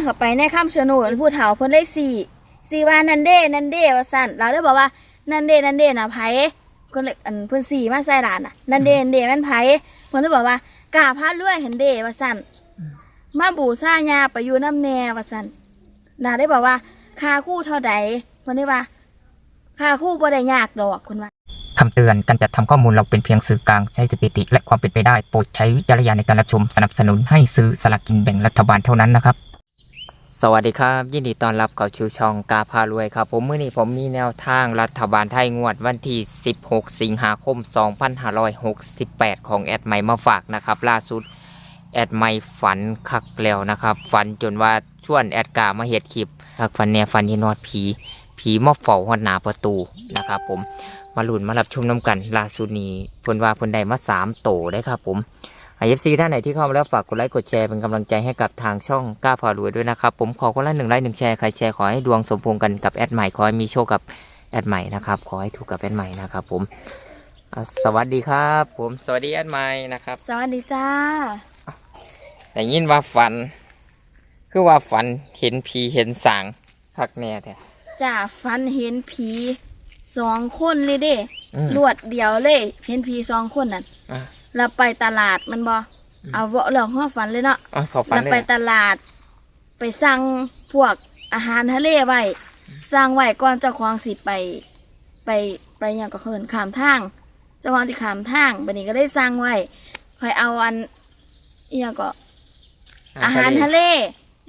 างเข้าไปในคำชะโนดผู้เฒ่าเพิ่นเลยสี่สี่ว่านันเด้นันเด้ว่าสั่นเราได้บอกว่านันเด้นันเด้น่ะไผเพิ่นเลยอันเพิ่นสี่มาใส่ร้านน่ะนันเด้นันเด้แม่นไผเพิ่นเลยบอกว่ากล้าพาด้วยเห็นเด้ว่าสั่นมาบูชาญาไปอยู่น้ำแน่ว่าสั่นเราได้บอกว่าค่าคู่เท่าใดเพิ่นได้ว่าค่าคู่บ่ได้ยากดอกเพิ่นว่าคำเตือนการจัดทำข้อมูลเราเป็นเพียงสื่อกลางใช้สถิติ และความเป็นไปได้ โปรดใช้วิจารณญาณในการรับชมสนับสนุนให้ซื้อสลากกินแบ่งรัฐบาลเท่านั้นนะครับ สวัสดีครับ ยินดีต้อนรับเข้าชูช่องกาพารวยครับ ผมเมื่อนี้ผมมีแนวทางรัฐบาลไทยงวดวันที่ 16 สิงหาคม 2568 ของแอดไมมาฝากนะครับ ล่าสุดแอดไมฝันคักแล้วนะครับ ฝันจนว่าชวนแอดกามาเฮ็ดคลิปคักฝันเนี่ยฝันเห็นอดผี ผีมาเฝ้าหอดหนาประตูนะครับ ผมมาหลุนมารับชมน้ำกันล่าสุดนี้เพิ่นว่าเพิ่นได้มาสามโตได้ครับ ผม เอฟซีท่านไหนที่เข้ามาแล้วฝากกดไลค์กดแชร์เป็นกำลังใจให้กับทางช่องกล้าพารวยด้วยนะครับ ผมขอคนละหนึ่งไลค์หนึ่งแชร์ใครแชร์ขอให้ดวงสมพงษ์กันกับแอดใหม่ขอให้มีโชคกับแอดใหม่นะครับขอให้ถูกกับแอดใหม่นะครับ ผมอะสวัสดีครับ ผมสวัสดีแอดใหม่นะครับสวัสดีจ้าแต่ยินว่าฝัน คือว่าฝันเห็นผีเห็นสางคักแน่แท้จ้าฟันเห็นผีสองคนเลยเด้อืมรวดเดียวเลย เห็นผีสองคนนั่นอะ เราไปตลาดมันบออืมเอาเวาะเรื่องหัวฝันเลยเนาะอะขอฝันเราเลยไปตลาด ไปสั่งพวกอาหารทะเลไว้สั่งไว้ก่อนเจ้าของสิไป ไปไปหยังก็เฮินขามทาง เจ้าของที่ขามทางบันนี้ก็ได้สั่งไว้คอยเอาอันอหยังก็ อาหารทะเล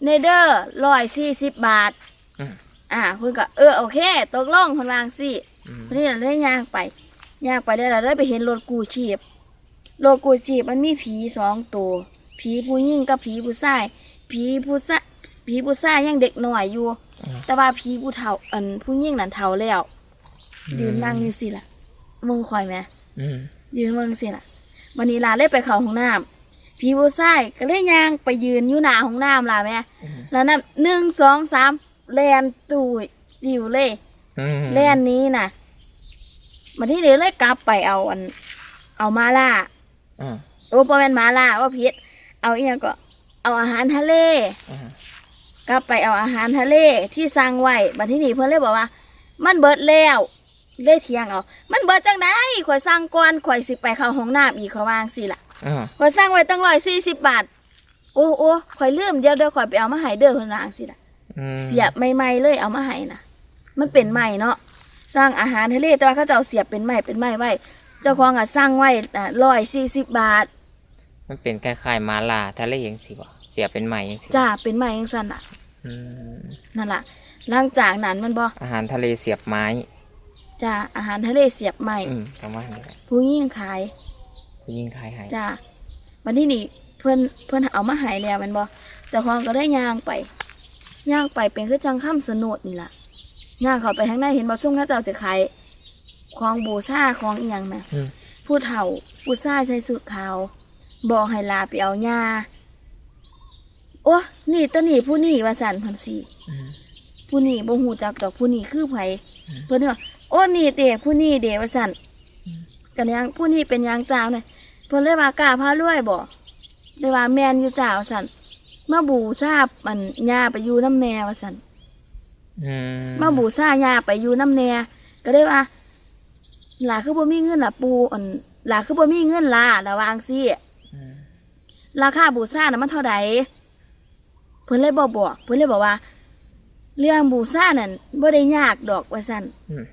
เนเดอร์ร้อยสี่สิบบาท อืมอ่าเพื่อนก็เออโอเค ตกลงคนวางสิอืม วันนี้เราได้ย่างไปย่างไปได้เราได้ไปเห็นรถกูชีพ รถกูชีพมันมีผีสองตัว ผีผู้หญิงกับผีผู้ชาย ผีผู้ชายผีผู้ชายยังเด็กหน่อยอยู่แต่ว่าผีผู้เฒ่าอันผู้หญิงนั่นเฒ่าแล้วยืนนั่งนี่สิล่ะมึงคอยไหม อืมยืนมึงสิล่ะวันนี้ลาเล่ไปเข้าห้องน้ำผีผู้ชายก็เลยย่างไปยืนอยู่หน้าห้องน้ำล่ะแม่อืมแล้วนั่นหนึ่งสองสามแลนตูดดิวเลยอืมแลนนี้น่ะมาที่เดี๋ยวเลยกลับไปเอาอัน เอามาล่า อืมโอ้ปอแมนมาล่าว่าพิษเอาอีกอย่างก็ เอาอาหารทะเล อืมกลับไปเอาอาหารทะเลที่สั่งไว้บัดที่นี่เพื่อนเลยบอกว่า มันเบิดแล้วเลยเทียงเอามันเบิดจังได้ข่อยสั่งก่อนข่อยสิไปเข้าห้องน้ำอีกเขาวาจั่งสิล่ะอืมข่อยสั่งไว้ตั้งร้อยสี่สิบบาท โอ้โอ้ข่อยลืมเดี๋ยวเดี๋ยวข่อยไปเอามาให้เด้อคนวาจั่งสิล่ะ อืมเสียบใหม่ๆเลยเอามาให้นะมันเป็นใหม่เนาะสร้างอาหารทะเลแต่ว่าเขาจะเอาเสียบเป็นใหม่เป็นใหม่ไว้ เจ้าของอะสร้างไว้ร้อยสี่สิบบาท มันเป็นคล้ายๆมาลาทะเลยังสิบ่เสียเป็นใหม่ยังสิบ่จ้าเป็นใหม่ยังสั่นอะอืมนั่นล่ะหลังจากนั้นมันบออาหารทะเลเสียบไม้จ้าอาหารทะเลเสียบใหม่อืมประมาณนี้แหละผู้ยิ่งขายผู้ยิ่งขายให้จ้าวันที่นี่เพื่อนเพื่อนเอามาใหายแล้วแมันบอเจ้าของก็ได้ย่างไปย่างไปเป็นคือจังข้ามสนุดนี่ล่ะย่างเข้าไปทางในเห็นบอซุ่มเขาเจ้าจะขาย ของบูชาของอีหยังไหมอืม ผู้เฒ่าผู้ชายใส่สูทขาว บอกให้ลาไปเอาหญ้าโอ้นี่ตะนี่ผู้นี่ว่าสันพันสีอืม ผู้นี่บ่ฮู้จักดอกผู้นี่คือไผอืมเพิ่นว่าโอ้นี่เตะผู้นี่เดว่าสันอืม กันยังผู้นี่เป็นหยังจ้าวเนี่ยเพิ่นเลยว่ากล้าพารวยบ่ได้ว่าแม่นอยู่จ้าวสันมาบูชามันหญ้าไปอยู่น้ำแม่ว่าสัน อืมมาบูชาหญ้าไปอยู่น้ำแน่ก็ได้ว่า หลาคือบ่มีเงินล่ะปูอันหลาคือบ่มีเงินล่ะระวาจั่งซี่อืมราคาบูซ่านะมันเท่าไหร่เพิ่นเลยบอกบอกเพิ่นเลยบอกว่า เรื่องบูซ่านั่นบ่ได้ยากดอกว่าซั่นอืม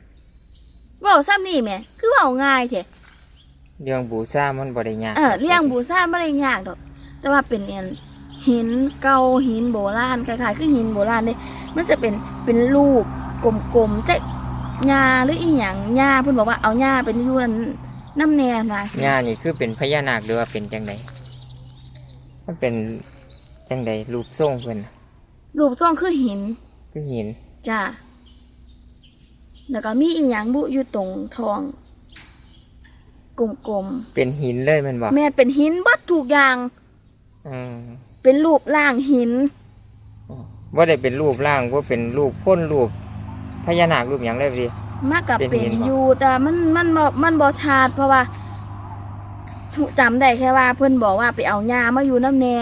เว้าซ้ำนี่แหมคือเว้าง่ายแท้เรื่องบูชามันบ่ได้ยากเออเรื่องบูซ่าบ่ได้ยากดอก แต่ว่าเป็นเอียนหินเก่าหินโบราณคล้ายๆคือหินโบราณเด้มันจะเป็นเป็นรูปกลมๆจะห ญ้าหรืออีหยังหญ้าเพิ่นบอกว่าเอาหญ้าเป็นอยู่นั่นน้ำแน่นะสิงานนี่คือเป็นพญานาคหรือว่าเป็นจังไดมันเป็นจังไดรูปทรงเพิ่นน่ะรูปทรงคือหินคือหินจ้าแล้วก็มีอีหยังบุอยู่ตรงทอง กลมเป็นหินเลยแมันบ่ๆแม่นเป็นหินเบัดทุกอย่าง อืมเป็นรูปร่างหิน ว่าได้เป็นรูปร่างว่าเป็นรูปพ้นรูป พญานาครูปหยังเลยพี่มากกับเป็นเป็นหินบ่ อยู่แต่มันมันบ่มันบ่ชาดเพราะว่าจำได้แค่ว่าเพื่อนบอกว่าไปเอาหญ้ามาอยู่น้ำแน่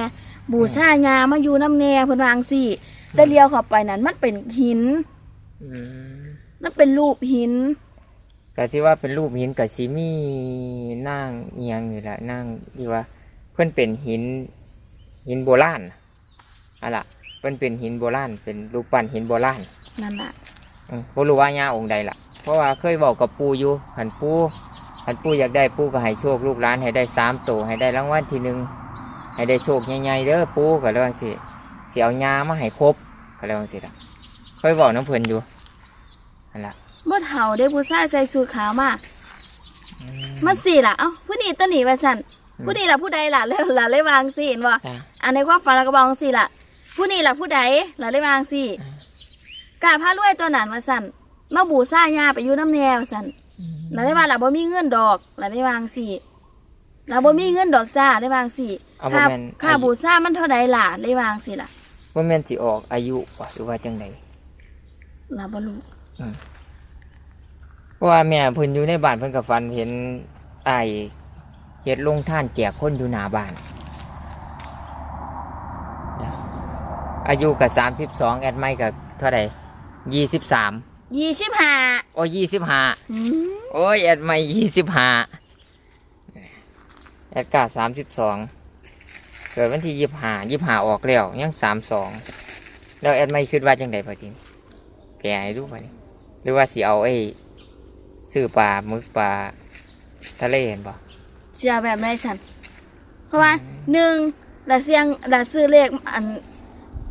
บูชายามาอยู่น้ำแน่เพิ่นวาจั่งซี่แต่เลี้ยวเข้าไปนั้น มันเป็นหิน อืมมันเป็นรูปหิน ก็ที่ว่าเป็นรูปหินกับซีมีนั่งเอียงอยู่แหละนั่งที่ว่า เพื่อนเป็นหินหินโบราณน่ะอะล่ะเพื่อนเป็นหินโบราณเป็นรูปปั้นหินโบราณนั่นน่ะอืม บ่รู้ว่าญาองค์ใดล่ะ เพราะว่าเคยบอกกับปู่อยู่หันปู่หันปู่อยากได้ปู่ก็ให้โชคลูกหลานให้ได้สามตัวให้ได้รางวัลที่หนึ่งให้ได้โชคใหญ่ๆเด้อปู่ก็เลยว่าสิสิเอาญามาให้ครบก็เลยว่าสิล่ะเคยบอกน้ำเพิ่นอยู่อันล่ะบ่เฒ่าเด้ผู้ชายใส่สูทขาวมาอืมาสิล่ะเอ้าผู้นี้ตัวนี้ว่าซั่นอืมผู้นี้ล่ะผู้ใดล่ะแล้วล่ะเลยวาจั่งซี่เห็นบ่อะอันในความฝันเราก็บอกจังซี่ล่ะผู้นี้ล่ะผู้ใดล่ะเลยวาจั่งซี่ กาพารวยตัวนั้นว่าซั่นมาบูชายาไปอยู่น้ำแนวซั่นแล้วได้ว่าเราบ่มีเงินดอกแล้วได้วางสิเราบ่มีเงินดอกจ้าได้วางสิเอาบ่ค่าแม่น ค่าบูชามันเท่าใดล่ะได้วางสิล่ะว่าแม่นสิออกอายุบ่หรือว่าจังไดเราบ่รู้เพราะว่าแม่เพิ่นอยู่ในบ้านเพิ่นก็ฝันเห็นอ้ายเฮ็ดลงท่านแจกคนอยู่หน้าบ้านนะอายุก็สามสิบสองแอดไม่ก็เท่าไหร่ ยี่สิบสามยี่สิบห้าโอ้ยี่สิบห้าอืมโอ้ยแอดไม่ยี่สิบห้าแอดกาสามสิบสองเกิดวันที่ยี่ห้ายี่ห้าออกแล้วยังสามสองแล้วแอดไม่คิดว่าจังไดพอจริงแกให้ดูไปนี่หรือว่าสิเอาไอ้ซื้อปลาหมึกปลาทะเลเห็นปะเชื่อแบบไรสันเพราะว่าหนึ่งละเสียงละซื้อเลขอัน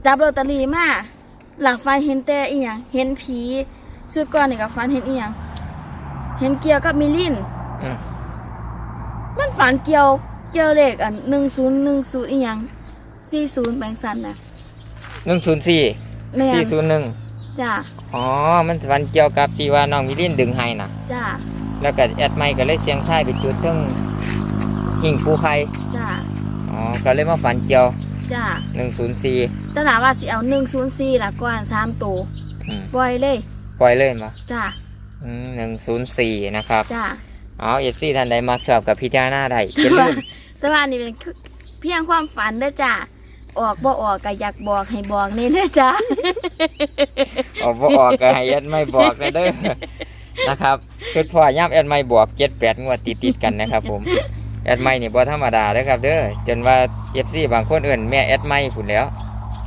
จับลอตเตอรี่มา หลักฟันเห็นแต่อีหยังเห็นผีชุดก่อนนี่กับฟันเห็นอีหยังเห็นเกี่ยวกับมิลินอืมมันฝันเกี่ยวเกี่ยวเลขอันหนึ่งศูนย์หนึ่งศูนย์อีหยังสี่ศูนย์แบงสันนะหนึ่งศูนย์สี่แม่สี่นศูนย์หนึ่งจ้าอ๋อ มันวันเกี่ยวกับที่ว่าน้องมิลินดึงให้นะจ้าแล้วก็แอดไม่ก็เลยเสียงท้ายไปจุดเทั้งหิ่งปูไข่จ้าอ๋อก็เลยมาฝันเกี่ยว จ้าหนึ่งศูนย์สี่แต่ถามว่าสิเอาหนึ่งศูนย์สี่ละก่อนสามตัวปล่อยเลย ปล่อยเลยมาจ้าหนึ่งศูนย์สี่นะครับจ้าอ๋อเอซี่ท่านใดมักชอบกับพิจารณาได้อย่าลืมแต่ว่านี่เป็นเพียงความฝันเด้อจ้าออกบ่ออกก็อยากบอกให้บอกนี่เด้อจ้าออกบ่ออกก็ให้แอดไม่บอกนะเด้อนะครับคือพ่อย่ำแอดไม่บอกเจ็ดแปดงวดติดติดๆกันนะครับผม แอดไม่นี่บ่ธรรมดาเด้อครับเด้อจนว่าเอฟซีบางคนเอื่นแม่แอดไม่ผุนแล้ว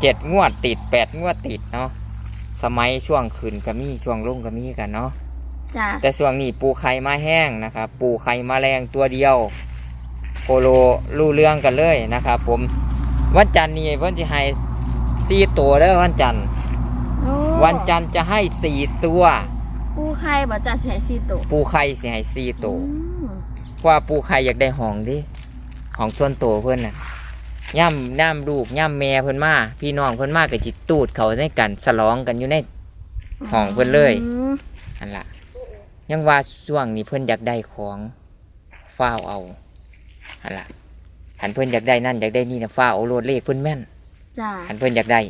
เจ็ดงวดติดแปดงวดติดเนาะสมัยช่วงขึ้นก็มีช่วงลงก็มีกันเนาะจ้าแต่ช่วงนี้ปูไข่มาแห้งนะครับ ปูไข่มาแรงตัวเดียวโคโลรู้เรื่องกันเลยนะครับ ผมวันจันทร์นี่เพิ่นจะให้สี่ตัวเด้อวันจันทร์โอ้วันจันทร์จะให้สี่ตัว ปูไข่บ่จ้าสิให้สี่ตัวปูไข่สิให้สี่ตัว อืม เพราะว่าปูไข่อยากได้ห้องดิห้องส่วนตัวเพิ่นน่ะย่ำย่ำลูกย่ำแม่เพิ่นมาพี่น้องเพิ่นมาก็จิตูดเขาในกันสลองกันอยู่ในห้องเพิ่นเลยอืมอันละยังว่าช่วงนี้เพิ่นอยากได้ของฟ้าวเอาอันละหันเพิ่นอยากได้นั่นอยากได้นี่นะฟ้าวเอาโลดเลขเพิ่นแม่นจ้าหันเพิ่นอยากได้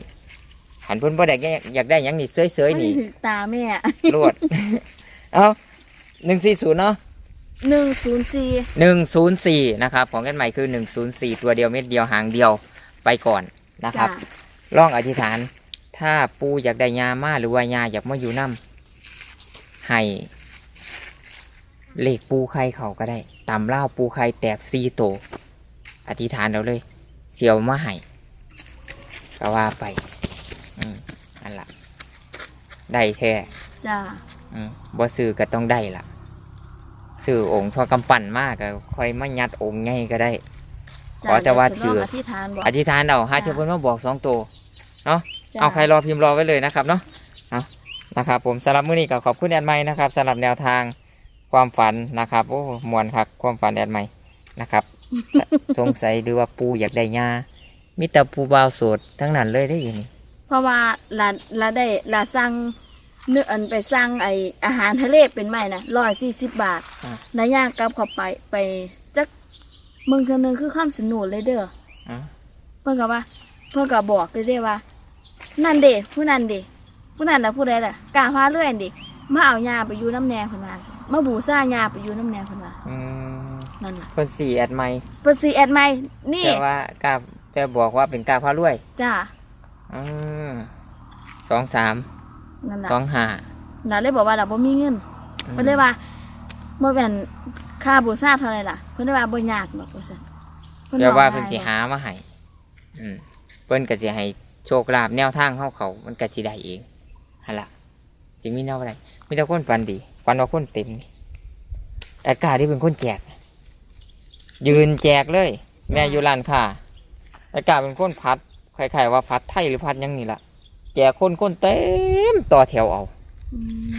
หันเพิ่นบ่ได้อยากได้หยังนี่เสยๆนี่ มันถึกตาแม่โลดเอาหนึ่งสี่ศูนย์เนาะ หนึ่งศูนย์สี่หนึ่งศูนย์สี่นะครับของกันใหม่คือหนึ่งศูนย์สี่ตัวเดียวเม็ดเดียวหางเดียวไปก่อนนะครับจ้าลองอธิษฐาน ถ้าปูอยากได้ยามาหรือว่ายาอยากมาอยู่น้ำให้เลขปูไข่เขาก็ได้ตำเล่าวปูไข่แตกซีโตวอธิษฐานเราเลยเสียวมาให้ก็ว่าไป อืมอันละได้แท้จ้า อืมบ่ซื้อก็ต้องได้ล่ะ ซื้อองค์ทอกำปั่นมากก็ค่อยมายัดองค์ใหญ่ก็ได้ ขอแต่ว่าถือ อธิษฐานบอก อธิษฐานเอาห้าจ้ะเจ้าเพิ่นมาบอกสองตัวจ้ะ เอาใครรอพิมพ์รอไว้เลยนะครับเนาะเอานะครับผมสำหรับมื้อนี้ก็ขอบคุณแอดไม้นะครับสำหรับแนวทางความฝันนะครับโอ้มวนครับความฝันแอดไม้นะครับ สงสัยดูว่าปูอยากได้ยามีแต่ปูบาวโสดทั้งนั้นเลยได้ยินเพราะว่าลาลาได้ลาสั่ง เนื้ออันไปสั่งไออาหารทะเลเป็นไหมนะร้อยสี่สิบบาทอะ นายย่างกลับเข้าไปไปจักเมืองเทอนึงคือข้ามสนุนเลยเด้อ อะเพิ่นก็ว่า เพิ่นก็บอกเลยเด้ว่า นั่นเด้ผู้นั้นเด้ผู้นั้นน่ะผู้ใดล่ะกล้าพาเรื่อยเด้มาเอายาไปอยู่น้ำแนงเพิ่นว่าสิมาบูซ่ายาไปอยู่น้ำแนงเพิ่นว่าอืมนั่นล่ะคนสี่แอดไม้เพิ่นสิแอดใหม่นี่แต่ว่ากับไปแต่บอกว่าเป็นกาพารวยจ้าอืมสองสาม นั่นแหละสองห้าเราเลยบอกว่าเราบ่มีเงินเพิ่นเลยว่าบ่แม่นค่าบูชาเท่าไหร่ล่ะเพิ่นเลยว่าบ่ยากหรอกว่าซั่นเดี๋ยวว่าบเพิ่อนกสิหามาให้อืมเพิ่นก็สิให้โชคลาภแนวทางเข้าเขามันก็สิได้เองหั่นล่ะสิมีแนวอะไรมีแต่คนฝันดีฝันว่าคนเต็มนี่แอดการ์ที่เป็นคนแจก ยืนแจกเลย แม่อยู่ร้านค้าแอดการ์เป็นคนพัดคล้ายๆว่าพัดไทยหรือพัดหยังนี่ล่ะ แจกคนคนเต็มต่อแถวเอาอืม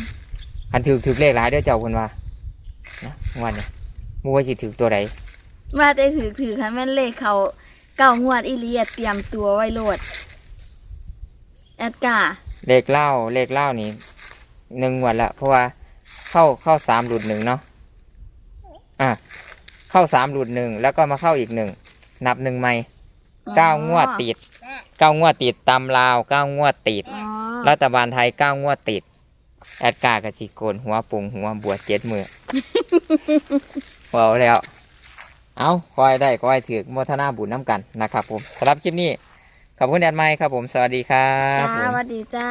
อันถือถือเลขหลายเด้อเจ้าคนว่านะวันนี้มูว่าสิถือตัวใดว่าแต่ถือถือคันแม่นเลขเขาเก้างวดอีหลีอะเตรียมตัวไว้โลดแอดการ์เลขเล่าเลขเล่านี่หนึ่งวันละเพราะว่าเข้าเข้าสามหลุดหนึ่งเนาะอะเข้าสามหลุดหนึ่งแล้วก็มาเข้าอีกหนึ่งนับหนึ่งใหม่ เก้างวดติดเก้างวดติดตำลาวเก้างวดติด อ๋อรัฐบาลไทยเก้างวดติด แอดการ์กับสิโกนหัวปุงหัวบวชเจ็ดมือเอาแล้ว เอาคอยได้คอยถือโมทนาบุญน้ำกันนะครับผมสำหรับคลิปนี้ ขอบคุณแอดไมค์ครับผม สวัสดีครับจ้าผม สวัสดีจ้า